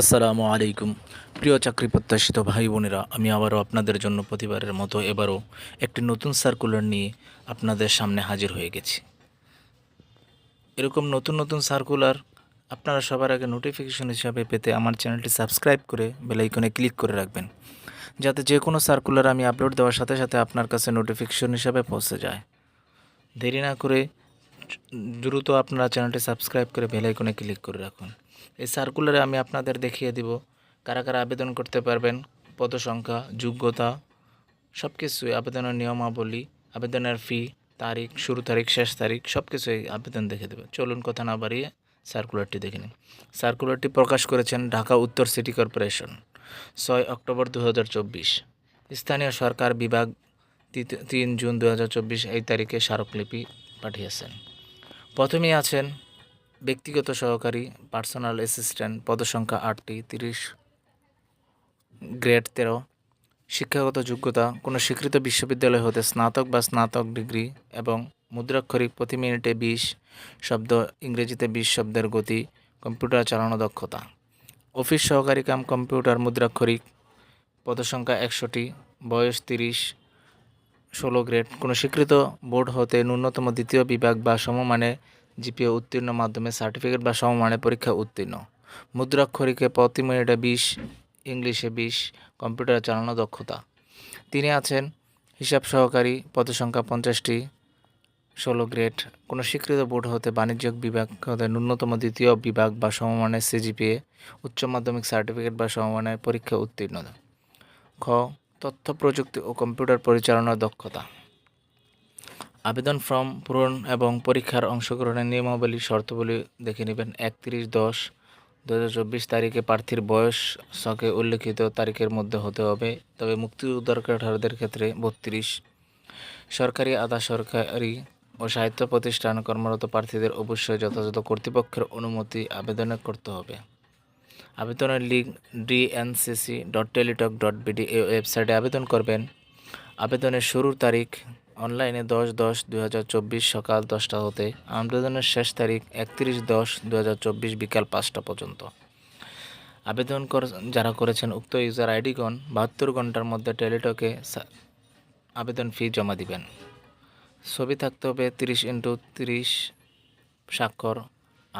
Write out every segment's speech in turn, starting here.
আসসালামু আলাইকুম। প্রিয় চাকরি প্রত্যাশিত ভাই বোনেরা, আমি আবারও আপনাদের জন্য প্রতিবারের মতো এবারও একটি নতুন সার্কুলার নিয়ে আপনাদের সামনে হাজির হয়ে গেছি। এরকম নতুন নতুন সার্কুলার আপনারা সবার আগে নোটিফিকেশন হিসাবে পেতে আমার চ্যানেলটি সাবস্ক্রাইব করে বেলাইকনে ক্লিক করে রাখবেন। যাতে যে কোনো সার্কুলার আমি আপলোড দেওয়ার সাথে সাথে আপনার কাছে নোটিফিকেশন হিসাবে পৌঁছে যায়। দেরি না করে দ্রুত আপনারা চ্যানেলটি সাবস্ক্রাইব করে বেল আইকনে ক্লিক করে রাখুন। এই সার্কুলারে আমি আপনাদের দেখিয়ে দিব কারা কারা আবেদন করতে পারবেন পদ সংখ্যা যোগ্যতা সব কিছুই আবেদনের নিয়মাবলী, আবেদনের ফি তারিখ, শুরু তারিখ, শেষ তারিখ সব কিছুই আবেদন দেখে দেবে। চলুন কথা না বাড়িয়ে সার্কুলারটি দেখে নিন সার্কুলারটি প্রকাশ করেছেন ঢাকা উত্তর সিটি কর্পোরেশন, ছয় অক্টোবর দু হাজার চব্বিশ। স্থানীয় সরকার বিভাগ তিন জুন দু হাজার চব্বিশ এই তারিখে স্মারকলিপি পাঠিয়েছেন। প্রথমেই আছেন ব্যক্তিগত সহকারী পার্সোনাল অ্যাসিস্ট্যান্ট পদসংখ্যা আটটি, তিরিশ গ্রেড তেরো, শিক্ষাগত যোগ্যতা, কোনো স্বীকৃত বিশ্ববিদ্যালয় হতে স্নাতক বা স্নাতক ডিগ্রি এবং মুদ্রাক্ষরিক প্রতি মিনিটে বিশ শব্দ, ইংরেজিতে বিশ শব্দের গতি, কম্পিউটার চালানো দক্ষতা। অফিস সহকারী কাম কম্পিউটার, মুদ্রাক্ষরিক পদসংখ্যা একশোটি, বয়স তিরিশ, ষোলো গ্রেড কোনো স্বীকৃত বোর্ড হতে ন্যূনতম দ্বিতীয় বিভাগ বা সমমানে জিপিএ উত্তীর্ণ মাধ্যমে সার্টিফিকেট বা সমমানের পরীক্ষা উত্তীর্ণ। মুদ্রাক্ষরিকে প্রতি মিনিটে বিশ, ইংলিশে বিশ, কম্পিউটার চালানো দক্ষতা। তিনি আছেন হিসাব সহকারী, পদসংখ্যা পঞ্চাশটি, ষোলো গ্রেড। কোনো স্বীকৃত বোর্ড হতে বাণিজ্যিক বিভাগ হতে ন্যূনতম দ্বিতীয় বিভাগ বা সমমানের সিজিপিএ, উচ্চ মাধ্যমিক সার্টিফিকেট বা সমমানের পরীক্ষা উত্তীর্ণ। খ, তথ্য প্রযুক্তি ও কম্পিউটার পরিচালনার দক্ষতা। আবেদন ফর্ম পূরণ এবং পরীক্ষার অংশগ্রহণের নিয়মাবলী শর্তাবলী দেখে নেবেন। একত্রিশ দশ দু তারিখে প্রার্থীর বয়স সকে উল্লেখিত তারিখের মধ্যে হতে হবে। তবে মুক্তিযোদ্ধাদের ক্ষেত্রে বত্রিশ। সরকারি আধা সরকারি ও সাহিত্য প্রতিষ্ঠান কর্মরত প্রার্থীদের অবশ্যই যথাযথ কর্তৃপক্ষের অনুমতি আবেদনে করতে হবে। আবেদনের link DNCC dot Teletalk dot BD এই ওয়েবসাইটে আবেদন করবেন। আবেদনের শুরুর তারিখ অনলাইনে দশ দশ চব্বিশ সকাল দশটা হতে আবেদনের শেষ তারিখ একত্রিশ দশ দু বিকাল পাঁচটা পর্যন্ত। আবেদন কর, যারা করেছেন উক্ত ইউজার আইডিগণ বাহাত্তর ঘণ্টার মধ্যে টেলিটকে আবেদন ফি জমা দিবেন। ছবি থাকতে হবে তিরিশ ইন্টু তিরিশ স্বাক্ষর,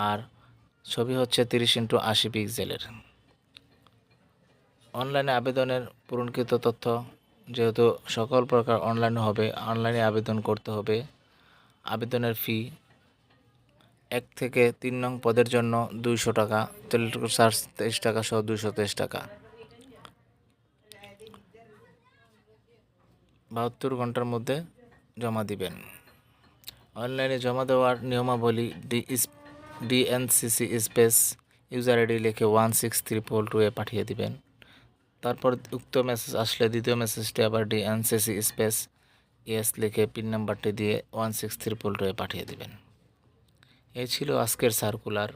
আর ছবি হচ্ছে তিরিশ ইন্টু আশি পিক্সেলের। অনলাইনে আবেদনের পূরণকৃত তথ্য যেহেতু সকল প্রকার অনলাইন হবে অনলাইনে আবেদন করতে হবে। আবেদনের ফি এক থেকে তিন নং পদের জন্য দুইশো টাকা টেলিটক চার্জ তেইশ টাকা সহ দুইশো তেইশ টাকা। বাহাত্তর ঘণ্টার মধ্যে জমা দিবেন। অনলাইনে জমা দেওয়ার নিয়মাবলী D DNCC space user ID লিখে one six three four two এ পাঠিয়ে দিবেন। তারপর উক্ত মেসেজ আসলে দ্বিতীয় মেসেজটি আবার ডিএনসিসি স্পেস ইয়েস লিখে পিন নাম্বারটি দিয়ে one six three four two এ পাঠিয়ে দেবেন। এই ছিল আজকের সার্কুলার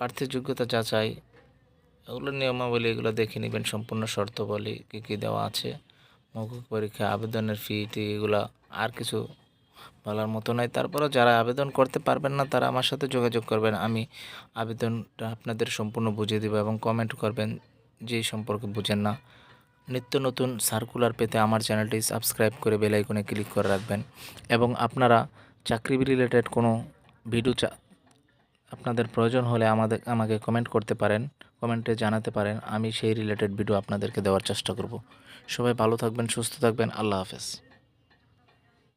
প্রার্থী যোগ্যতা যাচাই, এগুলো নিয়মাবলী, এগুলো দেখে নেবেন সম্পূর্ণ শর্তাবলী কী কী দেওয়া আছে, মৌখিক পরীক্ষা, আবেদনের ফি টি, এগুলো আর কিছু বলার মতো নয় তারপরেও যারা আবেদন করতে পারবেন না, তারা আমার সাথে যোগাযোগ করবেন, আমি আবেদনটা আপনাদের সম্পূর্ণ বুঝিয়ে দেবো এবং কমেন্ট করবেন। যেই সম্পর্কে বুঝেন না, নিত্য নতুন সার্কুলার পেতে আমার চ্যানেলটি সাবস্ক্রাইব করে বেল আইকনে ক্লিক করে রাখবেন। এবং আপনারা চাকরি রিলেটেড কোনো ভিডিও চা আপনাদের প্রয়োজন হলে আমাদের, আমাকে কমেন্ট করতে পারেন কমেন্টে জানাতে পারেন, আমি সেই রিলেটেড ভিডিও আপনাদেরকে দেওয়ার চেষ্টা করব। সবাই ভালো থাকবেন, সুস্থ থাকবেন, আল্লাহ হাফেজ।